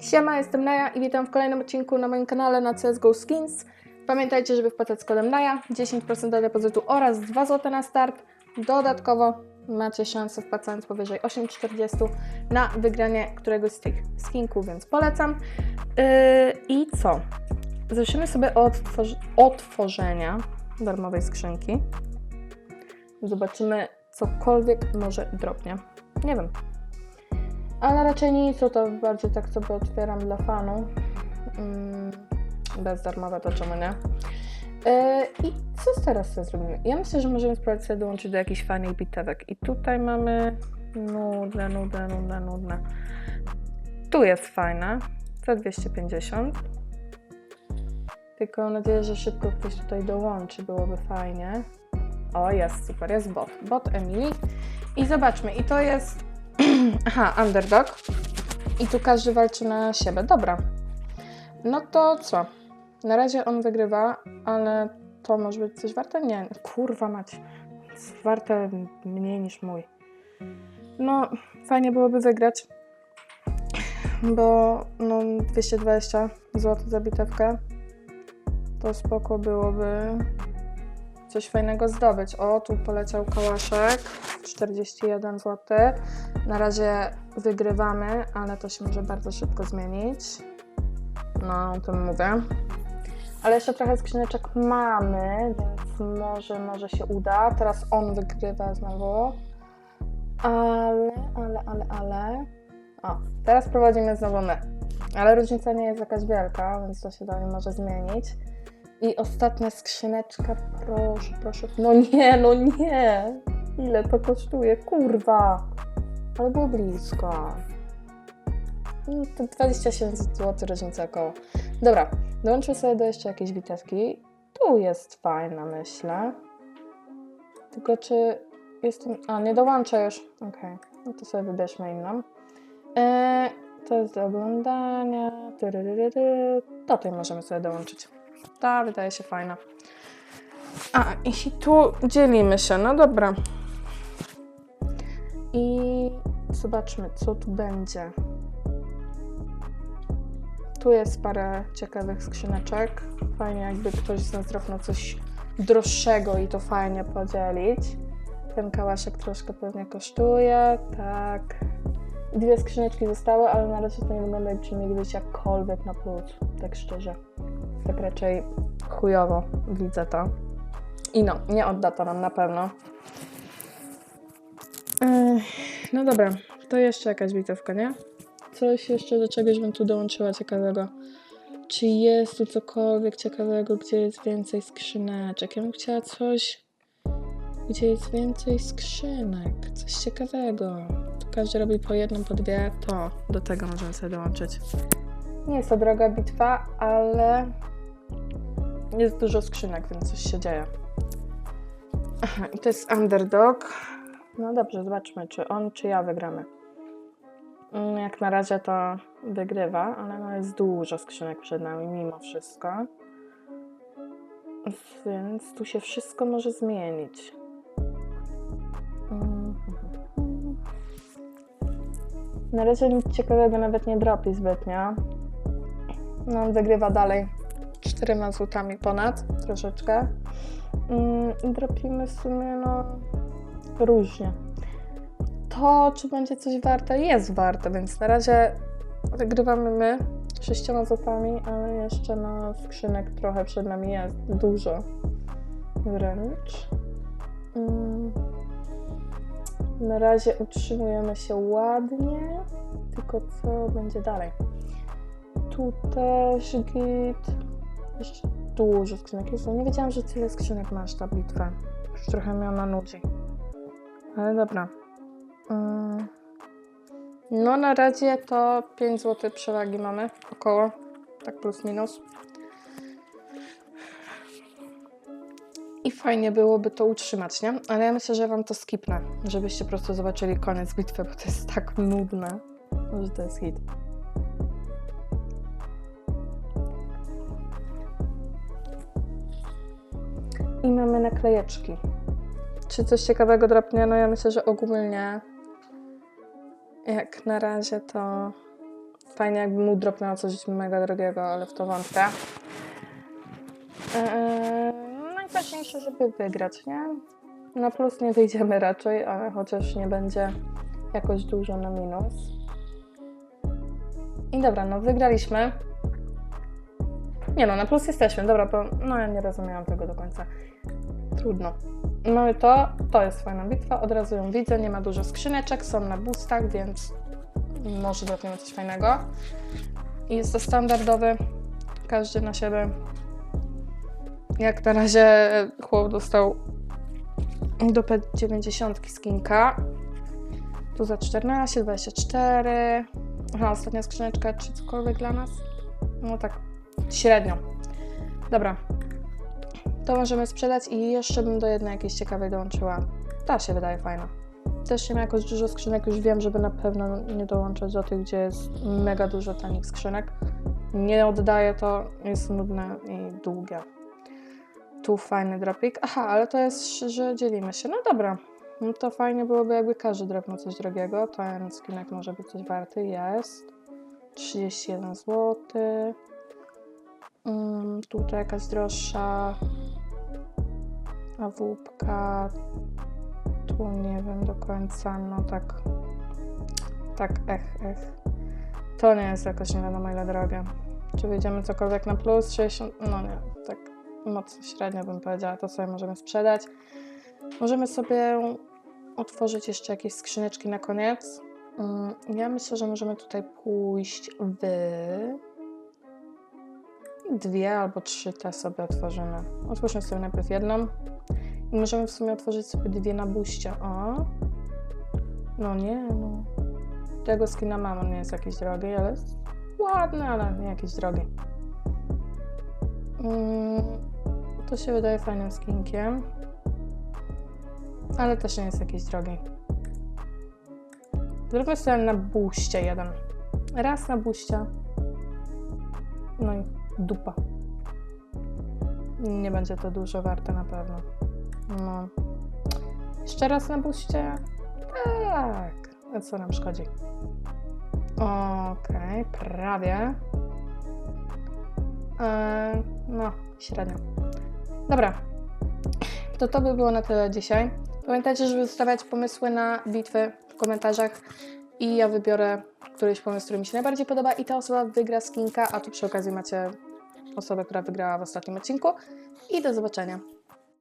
Siema, jestem Naja i witam w kolejnym odcinku na moim kanale na CSGO Skins. Pamiętajcie, żeby wpłacać z kodem Naja 10% do depozytu oraz 2 zł na start. Dodatkowo macie szansę wpłacając powyżej 8,40 na wygranie któregoś z tych skinków, więc polecam. Yy, I co? Zacznijmy sobie od otworzenia darmowej skrzynki. Zobaczymy cokolwiek może drobnie. Nie wiem. Ale raczej nie nic, to bardziej tak sobie otwieram dla fanu. Mm, bezdarmowe to czemu nie? Yy, I co teraz sobie zrobimy? Ja myślę, że możemy spróbować sobie dołączyć do jakichś fajnych bitewek. I tutaj mamy nudne, nudne, nudne, nudne. Tu jest fajne, za 250. Tylko mam nadzieję, że szybko ktoś tutaj dołączy, byłoby fajnie. O, jest super, jest bot. Bot Emily. I zobaczmy, i to jest. Aha, underdog. I tu każdy walczy na siebie. Dobra. No to co? Na razie on wygrywa, ale to może być coś warte? Nie, kurwa mać. Warte mniej niż mój. No, fajnie byłoby wygrać, bo no 220 zł za bitewkę to spoko byłoby coś fajnego zdobyć. O, tu poleciał kałaszek, 41 zł. Na razie wygrywamy, ale to się może bardzo szybko zmienić. No, o tym mówię. Ale jeszcze trochę skrzyneczek mamy, więc może, może się uda. Teraz on wygrywa znowu. Ale, ale, ale, ale. O, teraz prowadzimy znowu my. Ale różnica nie jest jakaś wielka, więc to się dalej może zmienić. I ostatnia skrzyneczka, proszę, proszę. No nie, no nie. Ile to kosztuje? Kurwa. Ale było blisko. No To 27 zł różnica około. Dobra, dołączmy sobie do jeszcze jakiejś bitewki. Tu jest fajna, myślę. Tylko czy jestem... A, nie dołączę już. Okej, no to sobie wybierzmy inną. Eee, to jest do oglądania. Tej możemy sobie dołączyć. Ta wydaje się fajna. A, i tu dzielimy się, no dobra. I zobaczmy, co tu będzie. Tu jest parę ciekawych skrzyneczek. Fajnie, jakby ktoś z nas trafił na coś droższego i to fajnie podzielić. Ten kałaszek troszkę pewnie kosztuje, tak. Dwie skrzyneczki zostały, ale na razie to nie wygląda jakbyśmy mieli jakkolwiek na plus, tak szczerze. Tak raczej chujowo widzę to. I no, nie odda to nam na pewno. Ech, No dobra, to jeszcze jakaś bitewka, nie? Coś jeszcze do czegoś bym tu dołączyła ciekawego. Czy jest tu cokolwiek ciekawego, gdzie jest więcej skrzyneczek? Ja bym chciała coś, gdzie jest więcej skrzynek. Coś ciekawego. Tu każdy robi po jedną, po dwie, to do tego możemy sobie dołączyć. Nie jest to droga bitwa, ale jest dużo skrzynek, więc coś się dzieje. I to jest underdog. No dobrze, zobaczmy, czy on, czy ja wygramy. Mm, Jak na razie to wygrywa, ale no jest dużo skrzynek przed nami mimo wszystko. Więc tu się wszystko może zmienić. Mhm. Na razie nic ciekawego nawet nie dropi zbytnio. No wygrywa dalej czterema złotami ponad, troszeczkę. Mm, I dropimy w sumie no różnie to, czy będzie coś warte, jest warte, więc na razie wygrywamy my sześcioma złotami, ale jeszcze no skrzynek trochę przed nami jest, dużo wręcz. Mm. Na razie utrzymujemy się ładnie, tylko co będzie dalej? Tu też git. Jeszcze dużo skrzynek jest. Nie wiedziałam, że tyle skrzynek masz ta bitwa. Już trochę mnie ona nudzi. Ale dobra. Mm. No na razie to 5 zł przewagi mamy, około, tak plus minus. I fajnie byłoby to utrzymać, nie? Ale ja myślę, że wam to skipnę, żebyście po prostu zobaczyli koniec bitwy, bo to jest tak nudne, że to jest hit. I mamy naklejeczki. Czy coś ciekawego drapnie? No ja myślę, że ogólnie jak na razie to fajnie jakby mu dropnęło coś mega drogiego, ale w to wątpię. Eee, najważniejsze, żeby wygrać, nie? Na plus nie wyjdziemy raczej, ale chociaż nie będzie jakoś dużo na minus. I dobra, no wygraliśmy. Nie no, na plus jesteśmy, dobra, bo no ja nie rozumiałam tego do końca. Trudno. Mamy to, to jest fajna bitwa, od razu ją widzę, nie ma dużo skrzyneczek, są na boostach, więc może dropniemy coś fajnego. I jest to standardowy, każdy na siebie. Jak na razie chłop dostał do P90 skinka. Tu za 14, 24. Aha, ostatnia skrzyneczka, czy cokolwiek dla nas? No tak, średnio. Dobra. To możemy sprzedać i jeszcze bym do jednej jakiejś ciekawej dołączyła. Ta się wydaje fajna. Też nie ma jakoś dużo skrzynek, już wiem, żeby na pewno nie dołączać do tych, gdzie jest mega dużo tanich skrzynek. Nie oddaję to, jest nudne i długie. Tu fajny dropik. Aha, ale to jest, że dzielimy się. No dobra. No to fajnie byłoby, jakby każdy dropnął coś drogiego. Ten skinek może być coś warty. Jest. 31 zł. Mm, tutaj jakaś droższa. A wódka. Tu nie wiem do końca. No tak. Tak, ech, ech. To nie jest jakoś nie wiadomo ile drogie. Czy wyjdziemy cokolwiek na plus? 60. No nie, tak mocno średnio bym powiedziała. To sobie możemy sprzedać. Możemy sobie otworzyć jeszcze jakieś skrzyneczki na koniec. Mm, Ja myślę, że możemy tutaj pójść w dwie albo trzy te sobie otworzymy. Otwórzmy sobie najpierw jedną i możemy w sumie otworzyć sobie dwie na buście. O! No nie, no. Tego skina mam, on nie jest jakiś drogi, ale jest ładny, ale nie jakiś drogi. Mm, to się wydaje fajnym skinkiem. Ale też nie jest jakiś drogi. Zróbmy sobie na buście jeden. Raz na buście. No i dupa. Nie będzie to dużo warte na pewno. No. Jeszcze raz na buście? Tak. A co nam szkodzi? Okej, prawie. Eee, no, średnio. Dobra. To to by było na tyle dzisiaj. Pamiętajcie, żeby zostawiać pomysły na bitwy w komentarzach i ja wybiorę któryś pomysł, który mi się najbardziej podoba i ta osoba wygra skinka, a tu przy okazji macie osobę, która wygrała w ostatnim odcinku. I do zobaczenia.